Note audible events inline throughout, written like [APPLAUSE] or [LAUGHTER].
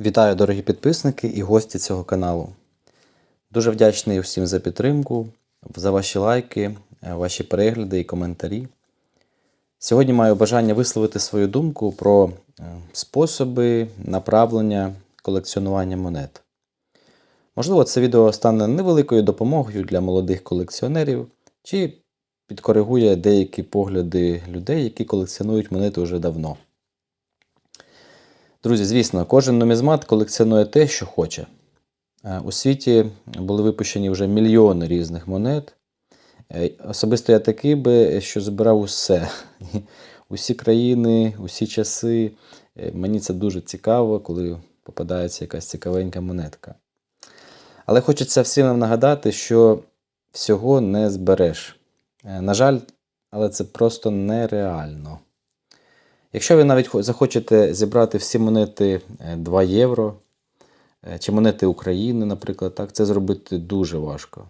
Вітаю, дорогі підписники і гості цього каналу. Дуже вдячний всім за підтримку, за ваші лайки, е, ваші перегляди і коментарі. Сьогодні маю бажання висловити свою думку про е, способи направлення колекціонування монет. Можливо, це відео стане невеликою допомогою для молодих колекціонерів чи підкоригує деякі погляди людей, які колекціонують монети вже давно. Друзі, звісно, кожен нумізмат колекціонує те, що хоче. Е, У світі були випущені вже мільйони різних монет. Е, Особисто я такий би, що збирав усе. [LAUGHS] Усі країни, усі часи. Е, Мені це дуже цікаво, коли попадається якась цікавенька монетка. Але хочеться всім нам нагадати, що всього не збереш. На жаль, але це просто нереально. Якщо ви навіть захочете зібрати всі монети е, 2 євро е, чи монети України, наприклад, так, це зробити дуже важко.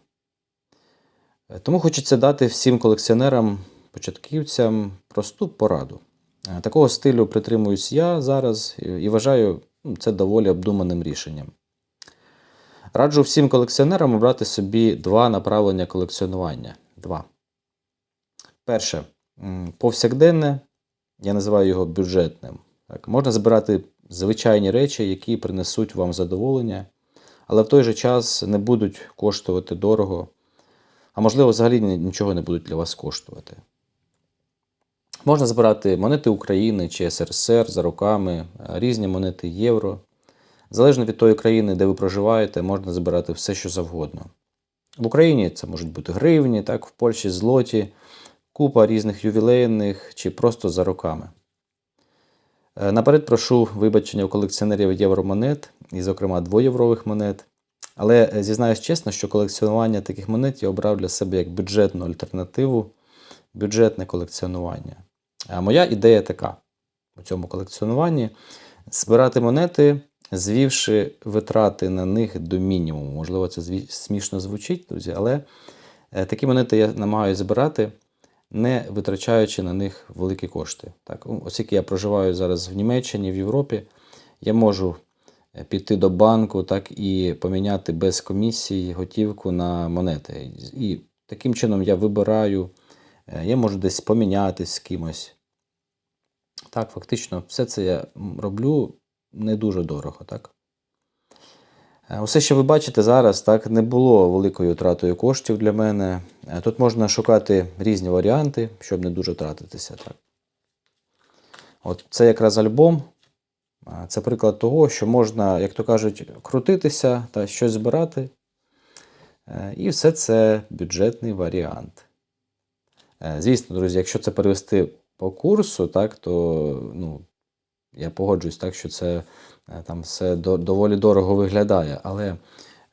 Е, Тому хочеться дати всім колекціонерам, початківцям просту пораду. Е, Такого стилю притримуюсь я зараз і і вважаю ну, це доволі обдуманим рішенням. Раджу всім колекціонерам обрати собі два направлення колекціонування. Два. Перше повсякденне, я називаю його бюджетним. Так, можна збирати звичайні речі, які принесуть вам задоволення, але в той же час не будуть коштувати дорого, а можливо, взагалі нічого не будуть для вас коштувати. Можна збирати монети України чи СРСР за руками, е, різні монети євро. Залежно від тої країни, де ви проживаєте, можна збирати все, що завгодно. В Україні це можуть бути гривні, так, в Польщі злоті, купа різних ювілейних чи просто за роками. Е, Наперед прошу вибачення у колекціонерів євромонет, і, зокрема, двоєврових монет. Але е, зізнаюсь чесно, що колекціонування таких монет я обрав для себе як бюджетну альтернативу, бюджетне колекціонування. А моя ідея така у цьому колекціонуванні збирати монети, звівши витрати на них до мінімуму. Можливо, це смішно звучить, друзі, але е, такі монети я намагаюся збирати, не витрачаючи на них великі кошти. Так, оскільки я проживаю зараз в Німеччині, в Європі, я можу е, піти до банку так, і поміняти без комісії готівку на монети. І таким чином я вибираю, е, я можу десь помінятись з кимось. Так, фактично, все це я роблю не дуже дорого, так? Е, Усе, що ви бачите зараз, так, не було великою тратою коштів для мене. Е, Тут можна шукати різні варіанти, щоб не дуже тратитися. Так. От це якраз альбом. Е, Це приклад того, що можна, як то кажуть, крутитися та щось збирати. І все це бюджетний варіант. Звісно, друзі, якщо це перевести по курсу, так, то ну, я погоджуюсь так, що це е, там все доволі дорого виглядає. Але,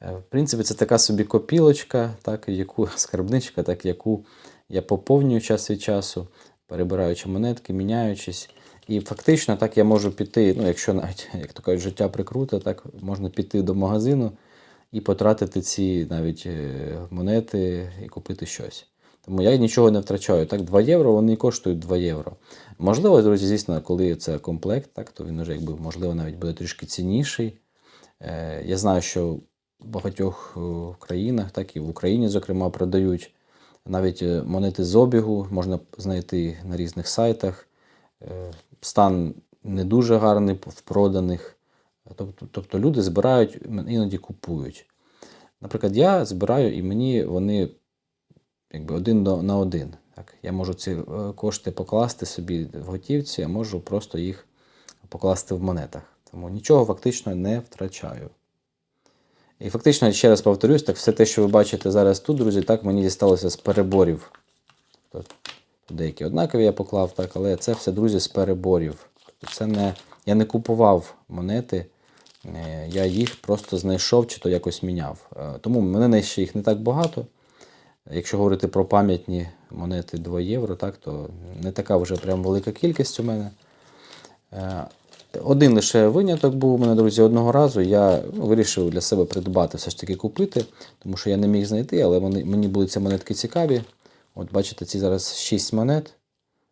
е, в принципі, це така собі копілочка, так, яку, [LAUGHS] скарбничка, так, яку я поповнюю час від часу, перебираючи монетки, міняючись. І фактично так я можу піти, ну, якщо навіть, [LAUGHS] як то кажуть, життя прикруте, так можна піти до магазину і потратити ці навіть е, монети і купити щось. Тому я нічого не втрачаю. Так, 2 євро вони коштують 2 євро. Можливо, друзі, звісно, коли це комплект, так, то він вже якби, можливо, навіть буде трішки цінніший. Е, я знаю, що в багатьох е, країнах, так і в Україні, зокрема, продають навіть е, монети з обігу, можна знайти на різних сайтах. Е, стан не дуже гарний в проданих. Тобто, тобто люди збирають, іноді купують. Наприклад, я збираю і мені вони якби один до, на один. Так? Я можу ці е, кошти покласти собі в готівці, а можу просто їх покласти в монетах. Тому нічого фактично не втрачаю. І фактично, ще раз повторюсь, так все те, що ви бачите зараз тут, друзі, так мені дісталося з переборів. Тобто, деякі однакові я поклав, так, але це все, друзі, з переборів. Тобто це не, я не купував монети, е, я їх просто знайшов чи то якось міняв. Е, Тому в мене ще їх не так багато. Якщо говорити про пам'ятні монети 2 євро, так, то не така вже прям велика кількість у мене. Е, Один лише виняток був у мене, друзі, одного разу я ну, вирішив для себе придбати, все ж таки купити, тому що я не міг знайти, але мені були ці монетки цікаві. От бачите, ці зараз 6 монет.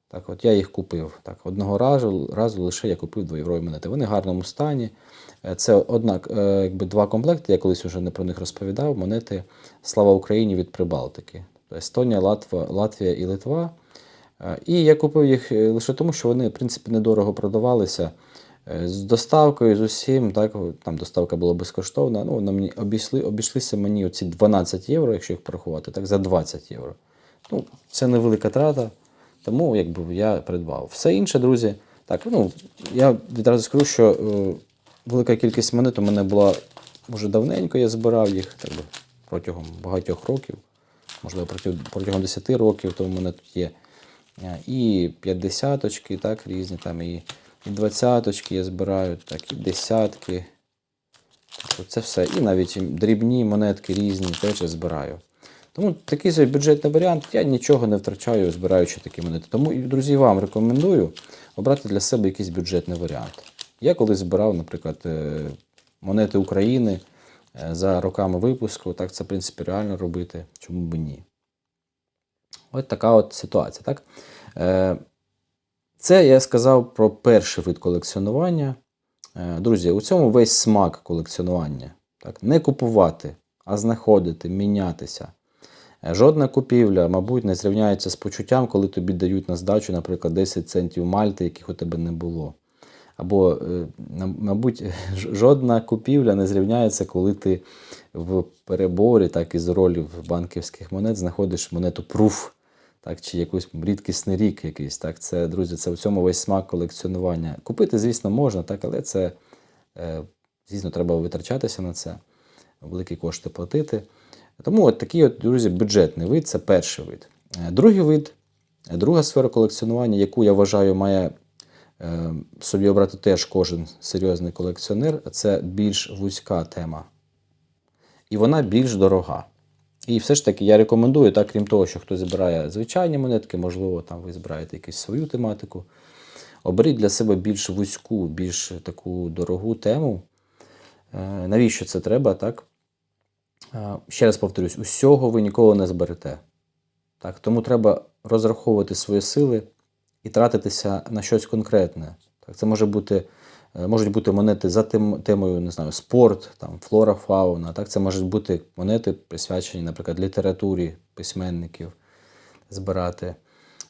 Так, от я їх купив. Так, одного разу, разу лише я купив 2 єврові монети. Вони в гарному стані. Е, Це однак, е, якби два комплекти, я колись вже не про них розповідав. Монети Слава Україні від Прибалтики. Тобто Естонія, Латва, Латвія і Литва. Е, І я купив їх лише тому, що вони, в принципі, недорого продавалися. З доставкою, з усім, так, там доставка була безкоштовна. Ну, вони мені обійшли, обійшлися мені оці 12 євро, якщо їх порахувати, так, за 20 євро. Ну, це невелика трата, тому якби я придбав. Все інше, друзі, так, ну, я відразу скажу, що е, велика кількість монет у мене була вже давненько, я збирав їх так би, протягом багатьох років, можливо, протягом, протягом 10 років, то в мене тут є е, і 50-очки, так, різні там, і, і 20-очки я збираю, так, і десятки. Це все. І навіть дрібні монетки різні теж я збираю. Тому такий собі бюджетний варіант, я нічого не втрачаю, збираючи такі монети. Тому, друзі, вам рекомендую обрати для себе якийсь бюджетний варіант. Я колись збирав, наприклад, е, монети України е, за роками випуску. Так це, в принципі, реально робити. Чому б ні? От така от ситуація. Так? Е, Це я сказав про перший вид колекціонування. Друзі, у цьому весь смак колекціонування. Так? Не купувати, а знаходити, мінятися. Жодна купівля, мабуть, не зрівняється з почуттям, коли тобі дають на здачу, наприклад, 10 центів мальти, яких у тебе не було. Або, е, мабуть, [LAUGHS] жодна купівля не зрівняється, коли ти в переборі, так із ролів банківських монет, знаходиш монету пруф, так, чи якийсь рідкісний рік якийсь. Так, це, друзі, це в цьому весь смак колекціонування. Купити, звісно, можна, так, але це, е, звісно, треба витрачатися на це, великі кошти платити. Тому от такий, от, друзі, бюджетний вид це перший вид. Е, Другий вид, друга сфера колекціонування, яку я вважаю, має е, собі обрати теж кожен серйозний колекціонер, це більш вузька тема. І вона більш дорога. І все ж таки я рекомендую, так, крім того, що хтось збирає звичайні монетки, можливо, там ви збираєте якусь свою тематику. Оберіть для себе більш вузьку, більш таку дорогу тему. Е, Навіщо це треба, так? Е, Ще раз повторюсь, усього ви ніколи не зберете. Так? Тому треба розраховувати свої сили і тратитися на щось конкретне. Так? Це може бути, е, можуть бути монети за тем, темою, не знаю, спорт, там, флора, фауна. Так? Це можуть бути монети, присвячені, наприклад, літературі письменників збирати.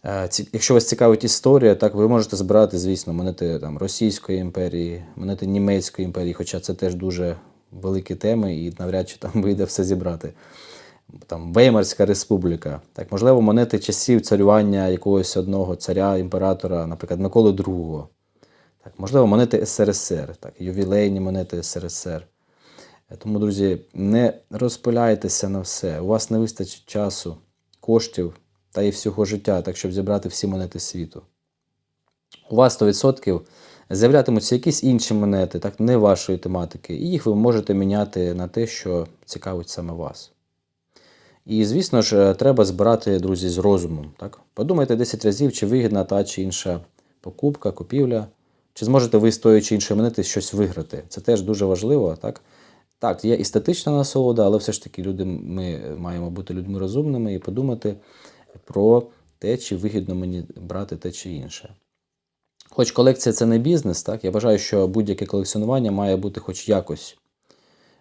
Е, Якщо вас цікавить історія, так ви можете збирати, звісно, монети там, Російської імперії, монети Німецької імперії, хоча це теж дуже великі теми, і навряд чи там [LAUGHS] вийде все зібрати. Там Веймарська республіка. Так, можливо, монети часів царювання якогось одного царя, імператора, наприклад, Миколи II. Так, можливо, монети СРСР, так, ювілейні монети СРСР. Е, Тому, друзі, не розпиляйтеся на все. У вас не вистачить часу, коштів та і всього життя, так щоб зібрати всі монети світу. У вас 100% з'являтимуться якісь інші монети, так, не вашої тематики, і їх ви можете міняти на те, що цікавить саме вас. І, звісно ж, треба збирати, друзі, з розумом. Так? Подумайте 10 разів, чи вигідна та чи інша покупка, купівля, чи зможете ви з тої чи іншої монети щось виграти. Це теж дуже важливо. Так, так є естетична насолода, але все ж таки люди, ми маємо бути людьми розумними і подумати про те, чи вигідно мені брати те чи інше. Хоч колекція це не бізнес, так, я вважаю, що будь-яке колекціонування має бути хоч якось,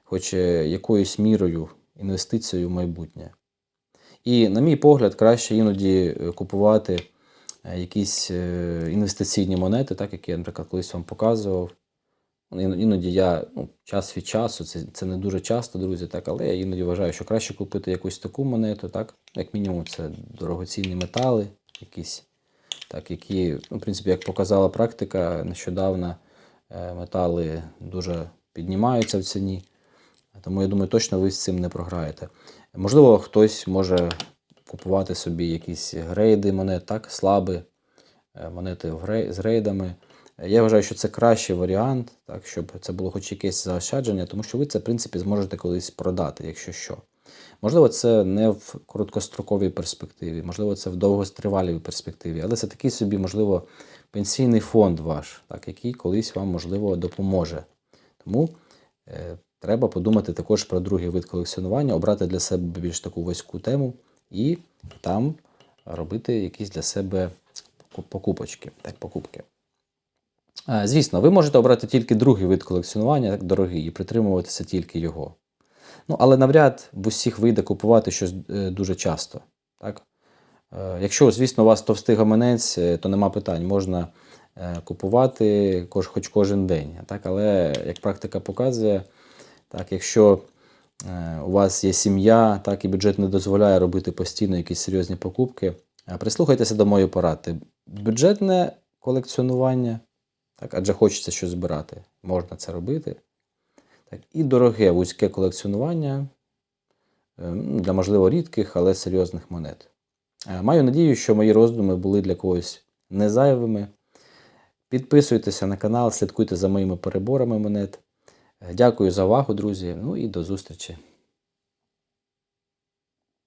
хоч е, якоюсь мірою інвестицією в майбутнє. І, на мій погляд, краще іноді е, купувати е, якісь інвестиційні монети, так, які я, наприклад, колись вам показував. Ну, Іноді я ну, час від часу, це, це не дуже часто, друзі, так, але я іноді вважаю, що краще купити якусь таку монету, так, як мінімум, це дорогоцінні метали, якісь, так, які, ну, в принципі, як показала практика, нещодавно е, метали дуже піднімаються в ціні. Тому я думаю, точно ви з цим не програєте. Можливо, хтось може купувати собі якісь грейди монет, так, слаби, е, монети з грейдами. Я вважаю, що це кращий варіант, так, щоб це було хоч якесь заощадження, тому що ви це, в принципі, зможете колись продати, якщо що. Можливо, це не в короткостроковій перспективі, можливо, це в довгостривалій перспективі, але це такий собі, можливо, пенсійний фонд ваш, так, який колись вам, можливо, допоможе. Тому е, треба подумати також про другий вид колекціонування, обрати для себе більш таку вузьку тему і там робити якісь для себе покупочки, так, покупки. Е, Звісно, ви можете обрати тільки другий вид колекціонування, так, дорогий, і притримуватися тільки його. Ну, але навряд в усіх вийде купувати щось е, дуже часто. Так? Е, Якщо, звісно, у вас товстий гаманець, е, то нема питань, можна купувати хоч кожен день. Так? Але як практика показує, так, якщо у вас є сім'я, так і бюджет не дозволяє робити постійно якісь серйозні покупки, прислухайтеся до моєї поради. Бюджетне колекціонування, так, адже хочеться щось збирати, можна це робити. Так, і дороге вузьке колекціонування е, для, можливо, рідких, але серйозних монет. Е, Маю надію, що мої роздуми були для когось незайвими. Підписуйтеся на канал, слідкуйте за моїми переборами монет. Е, Дякую за увагу, друзі. Ну і до зустрічі.